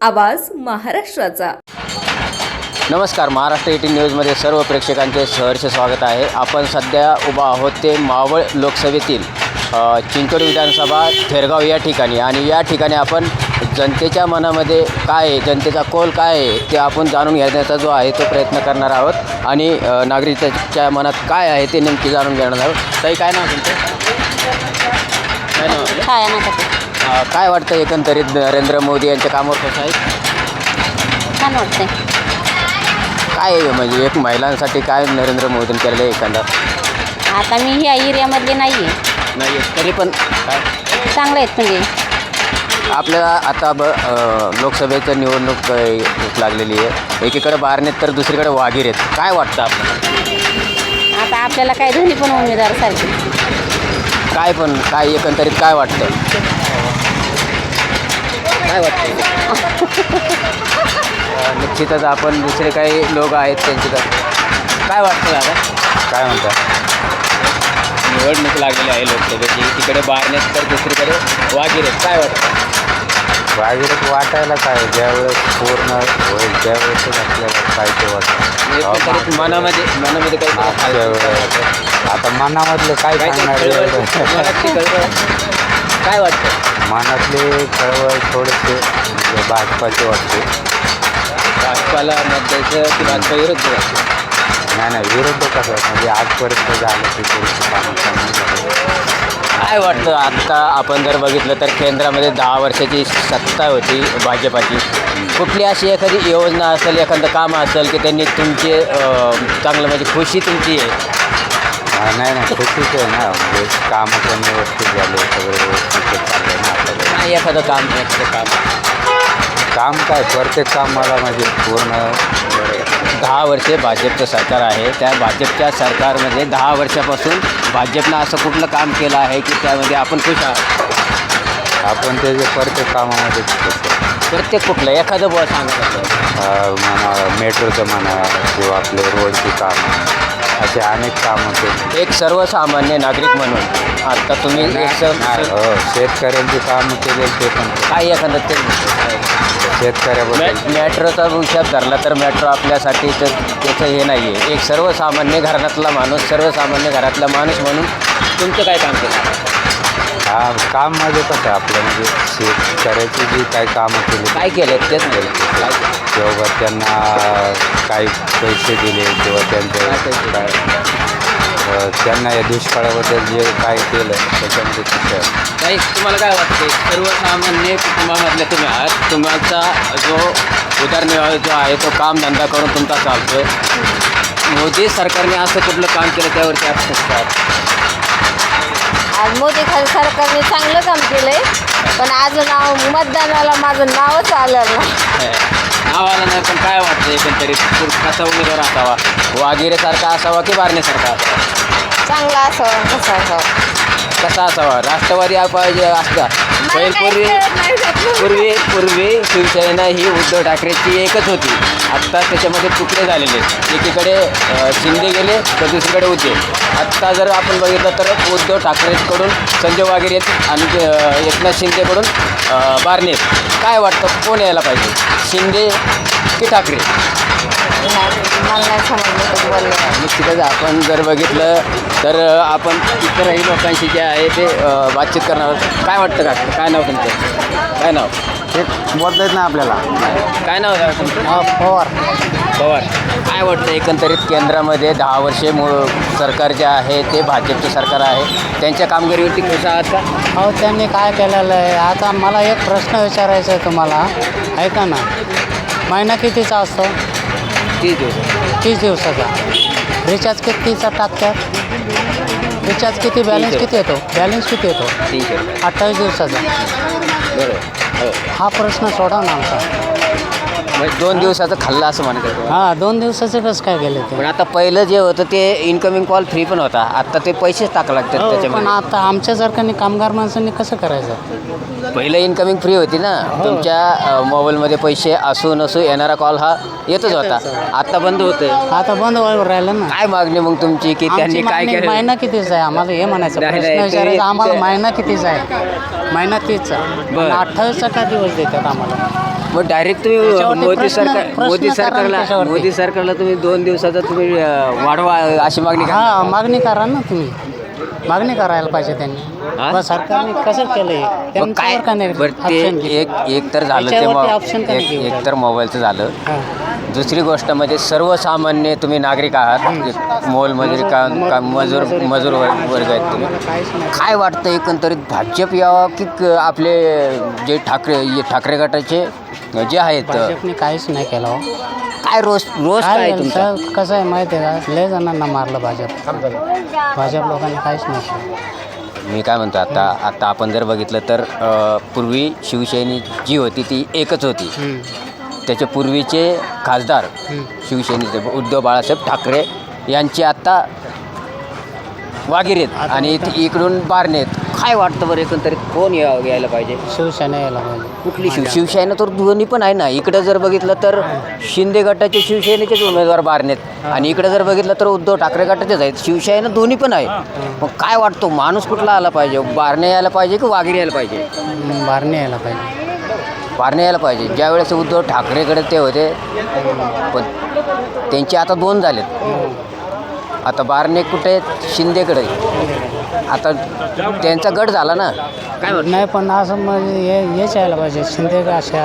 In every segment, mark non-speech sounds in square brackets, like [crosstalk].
आवाज महाराष्ट्राचा. नमस्कार महाराष्ट्र एटीन न्यूजमध्ये सर्व प्रेक्षकांचे सहर्ष स्वागत आहे. आपण सध्या उभा आहोत ते मावळ लोकसभेतील चिंचोड विधानसभा थेरगाव या ठिकाणी. आणि या ठिकाणी आपण जनतेच्या मनामध्ये काय आहे जनतेचा कोल काय आहे ते आपण जाणून घेण्याचा जो आहे तो प्रयत्न करणार आहोत. आणि नागरिकाच्या मनात काय आहे ते नेमकी जाणून घेणार आहोत. ताई काय नाव तुमचं? काय नाव नका अ, काय वाटतं एकंदरीत नरेंद्र मोदी यांच्या कामावर कसं आहे? छान वाटतंय. काय आहे म्हणजे एक महिलांसाठी काय नरेंद्र मोदींनी केलेलं आहे एखादा आता मी ह्या एरियामधली नाही आहे नाही तरी पण काय? चांगले आहेत म्हणजे. आपल्याला आता ब अ, लोकसभेचं निवडणूक अ, लागलेली आहे. एकीकडे बारनेत तर दुसरीकडे वाघीर आहेत. काय वाटतं आपल्याला? आता आपल्याला काय दोन्ही पण उमेदवार सारखे. काय पण काय एकंदरीत काय वाटतं काय वाटतं [laughs] निश्चितच आपण दुसरे काही लोक आहेत त्यांचे तर. काय वाटतं दादा? काय म्हणतात निवडणूक लागलेली आहे लोकसभेची. एकीकडे बारनेत तर दुसरीकडे वाघीर आहेत काय वाटतं बाहेरच वाटायला काय ज्यावेळेस पूर्ण होईल त्यावेळेसच आपल्याला काय ते वाटतं. मनामध्ये मनामध्ये वेळेस आता मनामधलं काय काय सांगणार [laughs] काय वाटतं? मनातले चळवळ थोडेसे म्हणजे भाजपाचे वाटते. भाजपाला मत द्यायचं की भाजपा विरुद्ध? द्यायचं? नाही नाही विरोध कसं म्हणजे आजपर्यंत झालं की थोडीशी कामं झाली. काय वाटतं? आत्ता आपण जर बघितलं तर केंद्रामध्ये दहा वर्षाची सत्ता होती भाजपाची. कुठली अशी एखादी योजना असेल एखादं काम असेल की त्यांनी तुमचे अं, चांगलं म्हणजे खुशी तुमची आहे? नाही नाही खुशीच आहे ना. म्हणजे कामं पण व्यवस्थित झाले सगळे व्यवस्थित चालले ना आपल्याकडे काय एखादं काम एखादं काम. काम काय? प्रत्येक काम मला म्हणजे पूर्ण दहा वर्षे भाजपचं सरकार आहे. त्या भाजपच्या सरकारमध्ये दहा वर्षापासून भाजपनं असं कुठलं काम केलं आहे की त्यामध्ये आपण खुश आहात? आपण त्याचे प्रत्येक कामामध्ये प्रत्येक कुठलं? एखादं बुवा सांगत असेल अ, म्हणा मेट्रोचं म्हणा किंवा आपले रोडची कामं. असे अनेक कामं केली एक सर्वसामान्य नागरिक म्हणून. आता तुम्ही एक स- हो शेतकऱ्यांची कामं केली ते पण. केली. काय एखादं ते शेतकऱ्याबद्दल. मॅ- मेट्रोचा विचार धरला तर मेट्रो आपल्यासाठी तर त्याचं हे नाही आहे एक सर्वसामान्य घरातला माणूस सर्वसामान्य घरातला माणूस म्हणून तुमचं काय काम केलं? हा काम म्हणजे कसं आपलं? म्हणजे शेतकऱ्याची जी काही कामं केली काय केलं? तेच केलं काय केलं? किंवा त्यांना काही पैसे दिले किंवा त्यांचं काय पैसे? काय अ, त्यांना या दुष्काळाबद्दल जे काय केलं त्याच्यामध्ये तिथं काही तुम्हाला काय वाटते? सर्वसामान्य कुटुंबामधले तुम्ही आहात. तुमचा जो उदरनिर्वाह जो आहे तो कामधंदा करून तुमचा चालतोय. मोदी सरकारने असं कुठलं काम केलं त्यावरती आपण आज मोदी खाली सरकारने चांगलं काम केलंय पण आज नाव मतदानाला माझं नावच आलं नाही. नाव आलं नाही पण काय वाटतं एकंदरीत? कसा उमेदवार असावा? वागिरेसारखा असावा की बारणेसारखा असावा? चांगला असावं कसं असावं? कसा असावा? राष्ट्रवादी पाहिजे असता. पूर्वी पूर्वी पूर्वी शिवसेना ही उद्धव ठाकरेची एकच होती. आत्ता त्याच्यामध्ये तुकडे झालेले आहेत. एकीकडे अ, शिंदे गेले तर दुसरीकडे होते आत्ता जर आपण बघितलं तर उद्धव ठाकरेकडून संजय वागेरे आहेत आणि अ, एकनाथ शिंदेकडून अ, बारणे काय वाटतं? कोण यायला पाहिजे? शिंदे की ठाकरे? निश्चितच आपण जर बघितलं तर आपण इतरही लोकांशी जे आहे ते बातचीत करणार काय वाटतं का काय नाव तुमचं? काय नाव? ते बोलता येत नाही आपल्याला. काय नाव तुमचं? पवार. पवार. काय वाटतं एकंदरीत केंद्रामध्ये दहा वर्षे मो सरकार जे आहे ते भाजपचं सरकार आहे. त्यांच्या कामगिरीवरती खुश आहात का? अहो त्यांनी काय केलेलं आहे? आता मला एक प्रश्न विचारायचा आहे तुम्हाला. ऐका ना. महिना कितीचा असतो? तीस दिवस. तीस दिवसाचा. रिचार्ज कितीचा टाकतात रिचार्ज किती? बॅलन्स किती येतो? बॅलन्स किती येतो? अठ्ठावीस दिवसाचा. बरोबर. हो. हा प्रश्न सोडा ना आमचा. म्हणजे दोन दिवसाचं खाल्लं असं म्हणत होतो हां दोन दिवसाचे कसं काय गेले ते? पण आता पहिलं जे होतं ते इन्कमिंग कॉल फ्री पण होता. आता ते पैसेच टाका लागतात हो, पण त्याच्यामध्ये आता आमच्यासारख्याने कामगार माणसांनी कसं करायचं? पहिलं इन्कमिंग फ्री होती ना. तुमच्या अ, मोबाईलमध्ये पैसे असू नसू येणारा कॉल हा येतच होता. आता बंद होतंय. आता बंद राहिलं ना. काय मागणी मग तुमची की त्यांनी आमची काय मागणी केलं? महिना कितीचा आहे? आम्हाला हे म्हणायचं नाही, प्रश्न नाही, विचारायचा. ते- आम्हाला महिना कितीचा आहे? महिना तीसचा. बरं. अठ्ठावीसचा काय दिवस देतात आम्हाला? मग डायरेक्ट तुम्ही त्याच्यावरती मोदी सरकार मोदी सरकारला. मोदी सरकारला तुम्ही दोन दिवसाचा तुम्ही अं, वाढवा अशी मागणी करा. हा मागणी करा ना तुम्ही. मागणी करायला पाहिजे त्यांनी. सरकारने कसं केलंय? मग त्यांच्यावर काय? का नाही बरं ते घेतलं? एक एक तर झालं ते त्याच्यावरती मो- option का नाही एक घेऊ एक तर मोबाईलचं झालं. हा. दुसरी गोष्ट म्हणजे सर्वसामान्य तुम्ही नागरिक आहात. मोलमजुरी काम काम मजूर मजूर वर्ग वर्ग आहेत तुम्ही. काय वाटतं एकंदरीत भाजप यावं की क- आपले जे ठाकरे ठाकरे गटाचे जे आहेत? भाजपने काहीच नाही केलं हो. काय रोज रोज काय तुमचा? सर कसं आहे माहिती आहे का? लय जणांना मारलं भाजप. भाजप लोकांनी काहीच नाही केलं. मी काय म्हणतो आता आता आपण जर बघितलं तर अ, पूर्वी शिवसेनी जी होती ती एकच होती. त्याच्या पूर्वीचे खासदार. शिवसेनेचे उद्धव बाळासाहेब ठाकरे यांचे आत्ता वागिरेत आणि ती इकडून बारनेत काय वाटतं बरं एकंदरीत? कोण या- यायला पाहिजे? शिवसेना यायला पाहिजे. कुठली शिव शिवसेना तर दोन्ही पण आहे ना. इकडं जर बघितलं तर शिंदे गटाचे शिवसेनेचेच उमेदवार बारनेत आणि इकडे जर बघितलं तर उद्धव ठाकरे गटाचेच आहेत. शिवसेना दोन्ही पण आहे. मग काय वाटतो? माणूस कुठला आला पाहिजे? बारणे यायला पाहिजे की वागिरे यायला पाहिजे? बारणे यायला पाहिजे. बारणे यायला पाहिजे. ज्यावेळेस उद्धव ठाकरेकडे ते होते पण त्यांचे आता दोन झालेत. आता बारणे कुठे आहेत? शिंदेकडे. आता त्यांचा गट झाला ना. काय नाही पण असं म्हणजे हे हेच यायला पाहिजे. शिंदे असे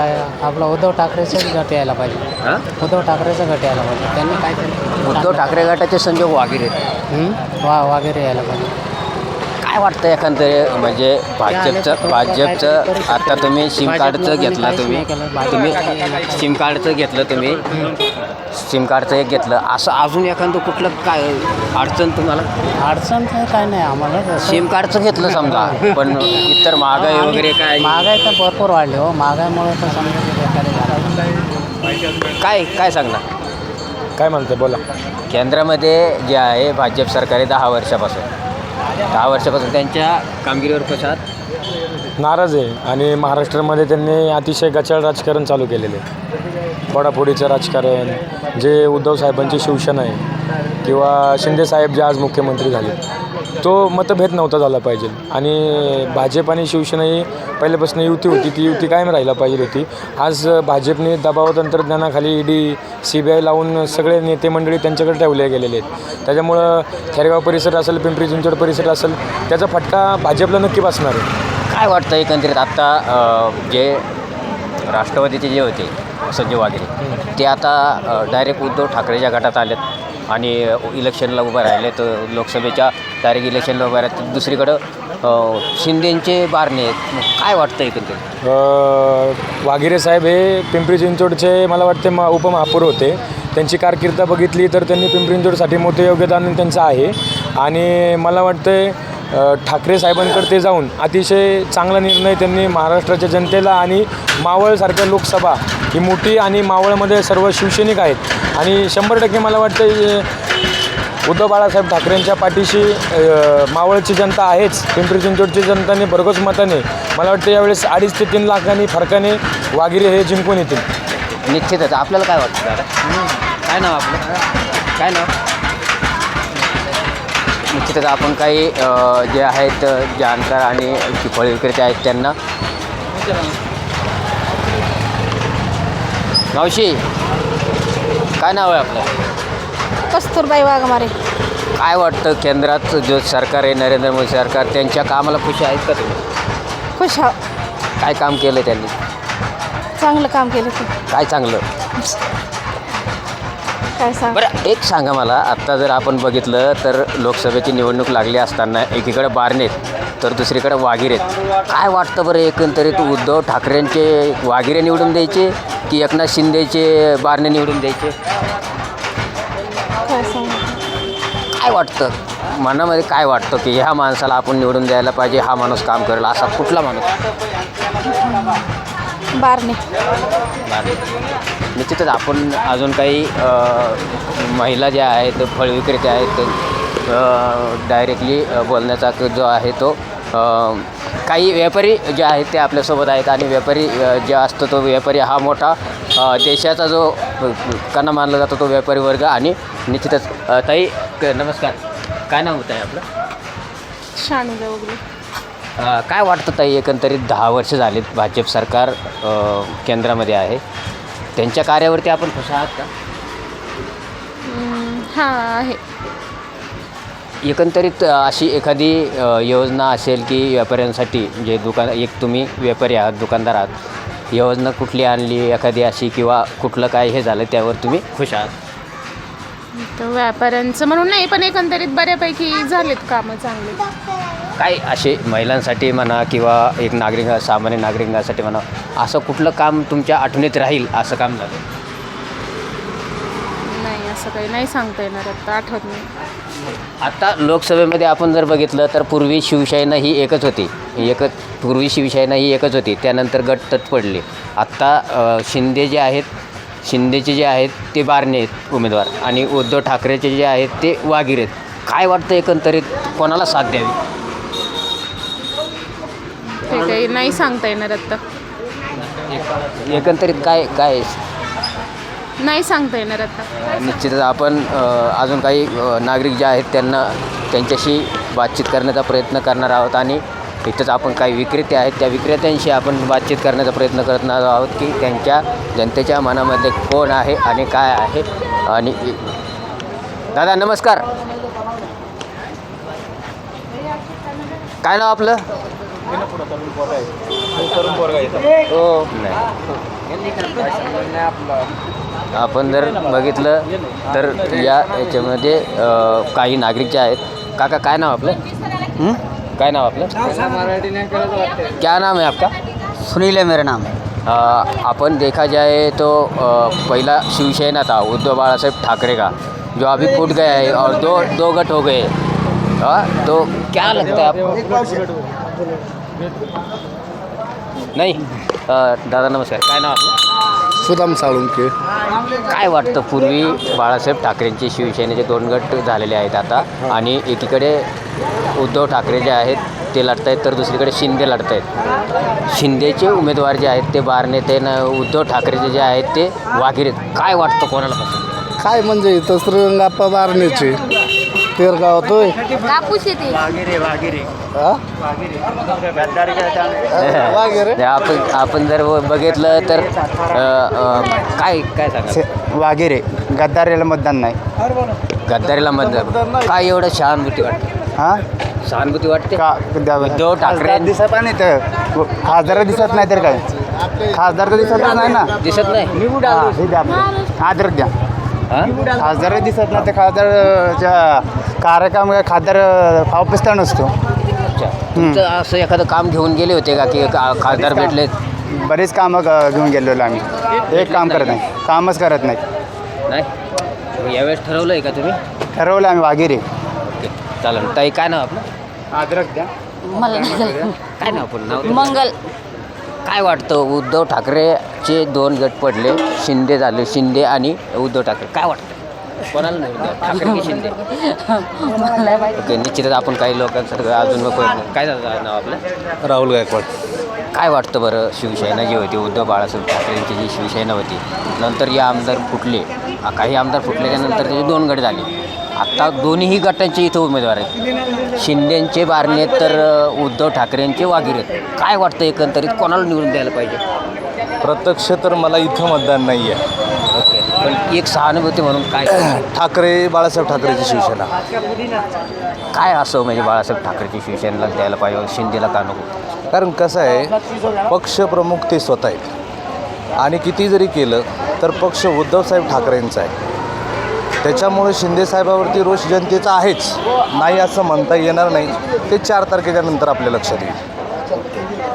आपला उद्धव ठाकरेचंच गट यायला पाहिजे? उद्धव ठाकरेचा गट यायला पाहिजे. त्यांनी काय उद्धव ठाकरे गटाचे संजोग वागिरे हम्म? वा वगैरे यायला पाहिजे. काय वाटतं एखादं म्हणजे भाजपचं भाजपचं आता तुम्ही सिम कार्डचं घेतलं तुम्ही. तुम्ही सिम कार्डचं घेतलं तुम्ही. सिम कार्डचं एक घेतलं. असं अजून एखादं कुठलं काय अडचण तुम्हाला? अडचण तर काय नाही आम्हाला तसं. सिम कार्डचं घेतलं समजा पण इतर महागाई वगैरे काय? महागाई तर भरपूर वाढली हो. महागाईमुळे तर समजा ते बेकारी झालं. काय काय सांगणार? काय म्हणते बोला. केंद्रामध्ये जे आहे भाजप सरकार आहे दहा वर्षापासून. दहा वर्षापासून त्यांच्या कामगिरीवर कशात नाराज आहे. आणि महाराष्ट्रामध्ये त्यांनी अतिशय गचाळ राजकारण चालू केलेले. आहे फोडाफोडीचं राजकारण जे उद्धव साहेबांची शिवसेना आहे किंवा शिंदे साहेब जे आज मुख्यमंत्री झाले. तो मतभेद नव्हता झाला पाहिजे. आणि भाजप आणि शिवसेना ही पहिल्यापासून युती होती ती युती कायम राहायला पाहिजे होती. आज भाजपने दबाव तंत्रज्ञानाखाली ईडी सी बी आय लावून सगळे नेते मंडळी त्यांच्याकडे ठेवले गेलेले आहेत. त्याच्यामुळं खेरगाव परिसर असेल पिंपरी चिंचवड परिसर असेल त्याचा फटका भाजपला नक्की बसणार आहे. काय वाटतं एकंदरीत आत्ता जे राष्ट्रवादीचे जे होते संजय वागिरे ते आता डायरेक्ट उद्धव ठाकरेच्या गटात आलेत. आणि इलेक्शनला उभं राहिले. तर लोकसभेच्या डायरेक्ट इलेक्शनला उभं राहिले. दुसरीकडं शिंदेंचे शिंदेचे बारणे आहेत. काय वाटतं एकंदरीत? अ, वाघिरे साहेब हे पिंपरी चिंचवडचे मला वाटते मा उपमहापौर होते. त्यांची कारकिर्द बघितली तर त्यांनी पिंपरी चिंचवडसाठी मोठे योगदान त्यांचं आहे. आणि मला वाटतं ठाकरे साहेबांकडे ते जाऊन अतिशय चांगला निर्णय त्यांनी महाराष्ट्राच्या जनतेला आणि मावळसारख्या लोकसभा ही मोठी आणि मावळमध्ये सर्व शिवसैनिक आहेत. आणि शंभर टक्के मला वाटतं उद्धव बाळासाहेब ठाकरेंच्या पाठीशी मावळची जनता आहेच. पिंपरी चिंचवडची जनताने भरघोस मताने मला वाटतं यावेळेस अडीच ते तीन लाखांनी फरकाने वागिरे हे जिंकून येतील. निश्चितच. आपल्याला काय वाटतं दादा? काय नाव आपलं? काय नाव? निश्चितच आपण काही जे आहेत जाणकार आणि फळ विक्रेते आहेत त्यांना. मावशी काय नाव आहे आपलं? कस्तुरबाई वाघमारे. काय वाटतं केंद्रात जो सरकार आहे नरेंद्र मोदी सरकार त्यांच्या कामाला खुशी आहेत का तुम्ही? खुश हा काय काम केलं त्यांनी? चांगलं काम केलं काय चांगलं? काय सांग? बरं एक सांगा मला. आत्ता जर आपण बघितलं तर लोकसभेची निवडणूक लागली असताना एकीकडे बारनेत तर दुसरीकडे वागिरेत काय वाटतं बरं एकंदरीत उद्धव ठाकरेंचे वागिरे निवडून द्यायचे की एकनाथ शिंदेचे बारणे निवडून द्यायचे? काय सांग? काय वाटतं? मनामध्ये काय वाटतं की ह्या माणसाला आपण निवडून द्यायला पाहिजे हा माणूस काम करेल असा कुठला माणूस? बारणे. निश्चितच आपण अजून काही महिला ज्या आहेत फळ विक्रेते आहेत डायरेक्टली बोलण्याचा जो आहे तो काही व्यापारी जे आहेत ते आपल्यासोबत आहेत आणि व्यापारी जे असतो तो व्यापारी हा मोठा देशाचा जो कणा मानला जातो तो व्यापारी वर्ग आणि निश्चितच ताई नमस्कार. काय नाव होतं आहे आपलं? शाणू देवगुले अ, काय वाटतं ताई एकंदरीत दहा वर्ष झालीत भाजप सरकार अ, केंद्रामध्ये आहे. त्यांच्या कार्यावरती आपण खुश आहात का? हां आहे. एकंदरीत अ, अशी एखादी अ, योजना असेल की व्यापाऱ्यांसाठी जे दुकान एक तुम्ही व्यापारी आहात दुकानदार आहात योजना कुठली आणली एखादी अशी किंवा कुठलं काय हे झालं त्यावर तुम्ही खुश आहात? तर व्यापाऱ्यांचं म्हणून नाही पण एकंदरीत बऱ्यापैकी झालेत कामं चांगले. काय असे महिलांसाठी म्हणा किंवा एक नागरिक सामान्य नागरिकांसाठी म्हणा असं कुठलं काम तुमच्या आठवणीत राहील असं काम झालं? नाही असं काही नाही सांगता येणार आता आठवत नाही आता लोकसभेमध्ये आपण जर बघितलं तर पूर्वी शिवसेना ही एकच होती. एकच पूर्वी शिवसेना ही एकच होती त्यानंतर गट तट पडले. आत्ता अ, शिंदे जे आहेत शिंदेचे जे आहेत ते बारणे आहेत उमेदवार आणि उद्धव ठाकरेचे जे आहेत ते वागीर आहेत. काय वाटतं एकंदरीत? कोणाला साथ द्यावी? ते काही नाही सांगता येणार आता. एकंदरीत काय काय? नाही सांगता येणार आता. निश्चितच आपण अ, अजून काही अ, नागरिक जे आहेत त्यांना त्यांच्याशी बातचीत करण्याचा प्रयत्न करणार आहोत आणि इथंच आपण काही विक्रेते आहेत त्या विक्रेत्यांशी आपण बातचीत करण्याचा प्रयत्न करणार आहोत की त्यांच्या जनतेच्या मनामध्ये कोण आहे आणि काय आहे आणि दादा नमस्कार. काय नाव आपलं? हो. नाही आपण जर बघितलं तर या याच्यामध्ये अ, काही नागरिक जे आहेत काका काय नाव आपलं? हं? काय नाव आपलं? क्या नाम है आपका? सुनील है मेरा नाम. अ, अपन देखा जाए तो अ, पहला शिवसेना था उद्धव बाला साहेब ठाकरे का? जो अभी फूट गया है और दो दो गट हो गए। हाँ तो क्या लगता है आपको? नहीं अ, दादा नमस्कार. काय नाव आपलं? सुदाम साळुंके काय वाटतं पूर्वी बाळासाहेब ठाकरेंचे शिवसेनेचे दोन गट झालेले आहेत आता आणि एकीकडे उद्धव ठाकरे जे आहेत ते लढत आहेत तर दुसरीकडे शिंदे लढत आहेत शिंदेचे उमेदवार जे आहेत ते बारणे ते न उद्धव ठाकरेचे जे आहेत ते वाघिरे आहेत. काय वाटतं कोणाला पसंत? काय म्हणजे इथं श्रीरंगाप्पा बारणेचे. तेरगाव होतोय कापूस येते वागेरे आहे? आपण आपण जर बघितलं तर काय काय सांगा वागेरे गद्दारीला मतदान नाही. गद्दारीला मतदान. काय एवढं सहानुभूती वाटते? हां? सहानुभूती वाटते? का उद्धव ठाकरे दिसत नाही तर. खासदार दिसत नाही तर काय? खासदार तर दिसत नाही ना. दिसत नाही. आदर द्या. खासदार दिसत नाही तर खासदारच्या कार्यक्रम खासदार पावपिस्ता नसतो अच्छा. तुमचं असं एखादं काम घेऊन गेले होते का की का- खासदार भेटले बरेच कामं घेऊन गेलेलो आम्ही. एक काम करत नाही कामच करत नाही. नाही? मग यावेळेस ठरवलं आहे का तुम्ही? ठरवलं आम्ही वागेरे ओके चालेल. ताई काय नाव आपलं? अद्रक द्या. मला नाही काय नाव पण नाव मंगल. काय वाटतं? उद्धव ठाकरेचे दोन गट पडले शिंदे झाले शिंदे आणि उद्धव ठाकरे. काय वाटतं? कोणाला नाही ठाकरे की शिंदे? ओके निश्चितच आपण काही लोकांसाठी अजून काय झालं नाव आपलं? राहुल गायकवाड. काय वाटतं बरं शिवसेना जी होती? उद्धव बाळासाहेब ठाकरेंची जी शिवसेना होती नंतर या आमदार फुटले. काही आमदार फुटल्याच्या नंतर त्याचे दोन गट झाले. आत्ता दोन्हीही गटांचे इथं उमेदवार आहेत. शिंदेचे बारणे तर उद्धव ठाकरेंचे वागीर आहेत. काय वाटतं एकंदरीत? कोणाला निवडून द्यायला पाहिजे? प्रत्यक्ष तर मला इथं मतदान नाही आहे. ओके. पण एक सहानुभूती म्हणून काय? [clears throat] ठाकरे बाळासाहेब ठाकरेची शिवसेना. काय असं म्हणजे बाळासाहेब ठाकरेची शिवसेनेला द्यायला पाहिजे? शिंदेला का नको? कारण कसं आहे पक्षप्रमुख ते स्वतः आहेत. आणि किती जरी केलं तर पक्ष उद्धवसाहेब ठाकरेंचा आहे. त्याच्यामुळे शिंदेसाहेबावरती रोष जनतेचा आहेच. नाही असं म्हणता येणार नाही. ते चार तारखेच्या नंतर आपल्या लक्षात येईल.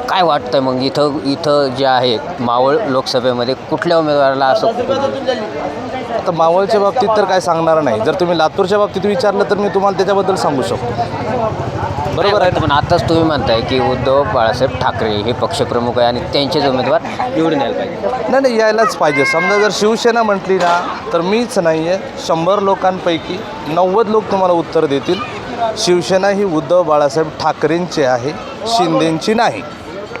काय वाटतं मग इथं इथं जे आहेत मावळ लोकसभेमध्ये कुठल्या उमेदवाराला असं आता मावळच्या बाबतीत तर काय सांगणार नाही. जर तुम्ही लातूरच्या बाबतीत विचारलं तर मी तुम्हाला त्याच्याबद्दल सांगू शकतो. बरोबर आहे. पण आताच तुम्ही म्हणताय की उद्धव बाळासाहेब ठाकरे हे पक्षप्रमुख आहे आणि त्यांचेच उमेदवार निवडून यायला पाहिजे. नाही नाही यायलाच पाहिजे. समजा जर शिवसेना म्हटली ना तर मीच नाही आहे शंभर लोकांपैकी नव्वद लोक तुम्हाला उत्तर देतील. शिवसेना ही उद्धव बाळासाहेब ठाकरेंची आहे शिंदेंची नाही.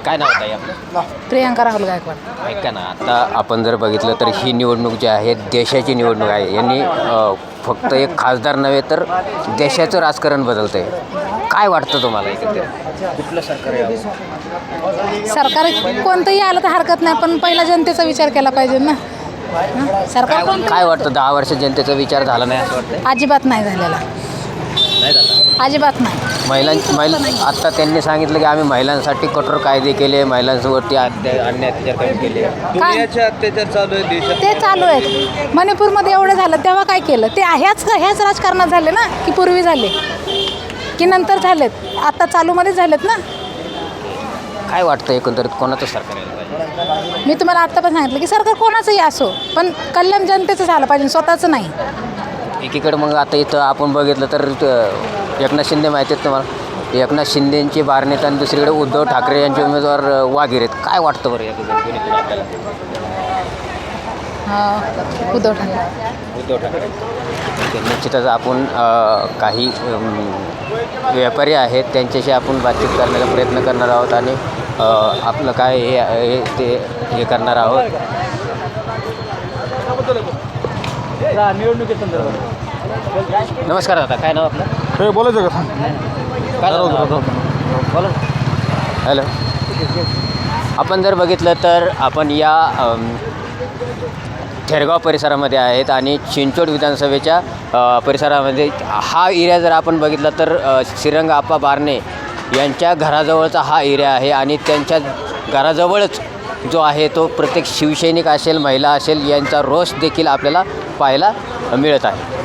काय नाव आहे आपलं? प्रियांका राहुल गायकवाड. ऐका ना आता आपण जर बघितलं तर ही निवडणूक जी आहे देशाची निवडणूक आहे. यांनी अ, फक्त एक खासदार नव्हे तर देशाचं राजकारण बदलतं आहे काय वाटतं तुम्हाला एकंदरीत कुठलं सरकार यावं? सरकार कोणतंही आलं तर हरकत नाही पण पहिला जनतेचा विचार केला पाहिजे ना. हं? सरकार काय कोणतं काय वाटतं? दहा वर्ष जनतेचा विचार झाला नाही असं वाटतं अजिबात नाही झालेला. नाही झाला? अजिबात नाही. महिलां महिला आत्ता त्यांनी सांगितलं की आम्ही महिलांसाठी कठोर कायदे केले महिलांवरती अत्या अन्याय अत्याचार कमी केले. अत्याचार चालू आहे देशात. ते चालू आहेत. मणिपूरमध्ये एवढं झालं तेव्हा काय केलं? ते ह्याच ह्याच राजकारणात झाले ना की पूर्वी झाले. की नंतर झालेत. आता चालूमध्ये झालेत ना? काय वाटतं एकंदरीत कोणाचं सरकार यायला पाहिजे? मी तुम्हाला आत्ता पण सांगितलं की सरकार कोणाचंही असो पण कल्याण जनतेचं झालं पाहिजे स्वतःचं नाही. एकीकडे मग आता इथं आपण बघितलं तर अ, एकनाथ शिंदे माहिती आहेत तुम्हाला? एकनाथ शिंदेंची बारनेत आणि दुसरीकडे उद्धव ठाकरे यांचे उमेदवार अ, वाघेरे आहेत. काय वाटतं बरं आपल्याला हा, उद्धव ठाकरे. उद्धव ठाकरे. ते निश्चितच आपण काही व्यापारी आहेत त्यांच्याशी आपण बातचीत करण्याचा प्रयत्न करणार आहोत आणि आपलं काय हे हे ते हे करणार आहोत. नमस्कार दादा काय नाव आपलं? हे बोलायचं का? काय? बोला. हॅलो. आपण जर बघितलं तर आपण या थेरगाव परिसरामध्ये आहेत आणि चिंचोड विधानसभेच्या परिसरामध्ये हा एरिया जर आपण बघितला तर श्रीरंग आप्पा बारणे यांच्या घराजवळचा हा एरिया आहे आणि त्यांच्या घराजवळच जो आहे तो प्रत्येक शिवसैनिक असेल महिला असेल यांचा रोष देखील आपल्याला पाहायला मिळत आहे.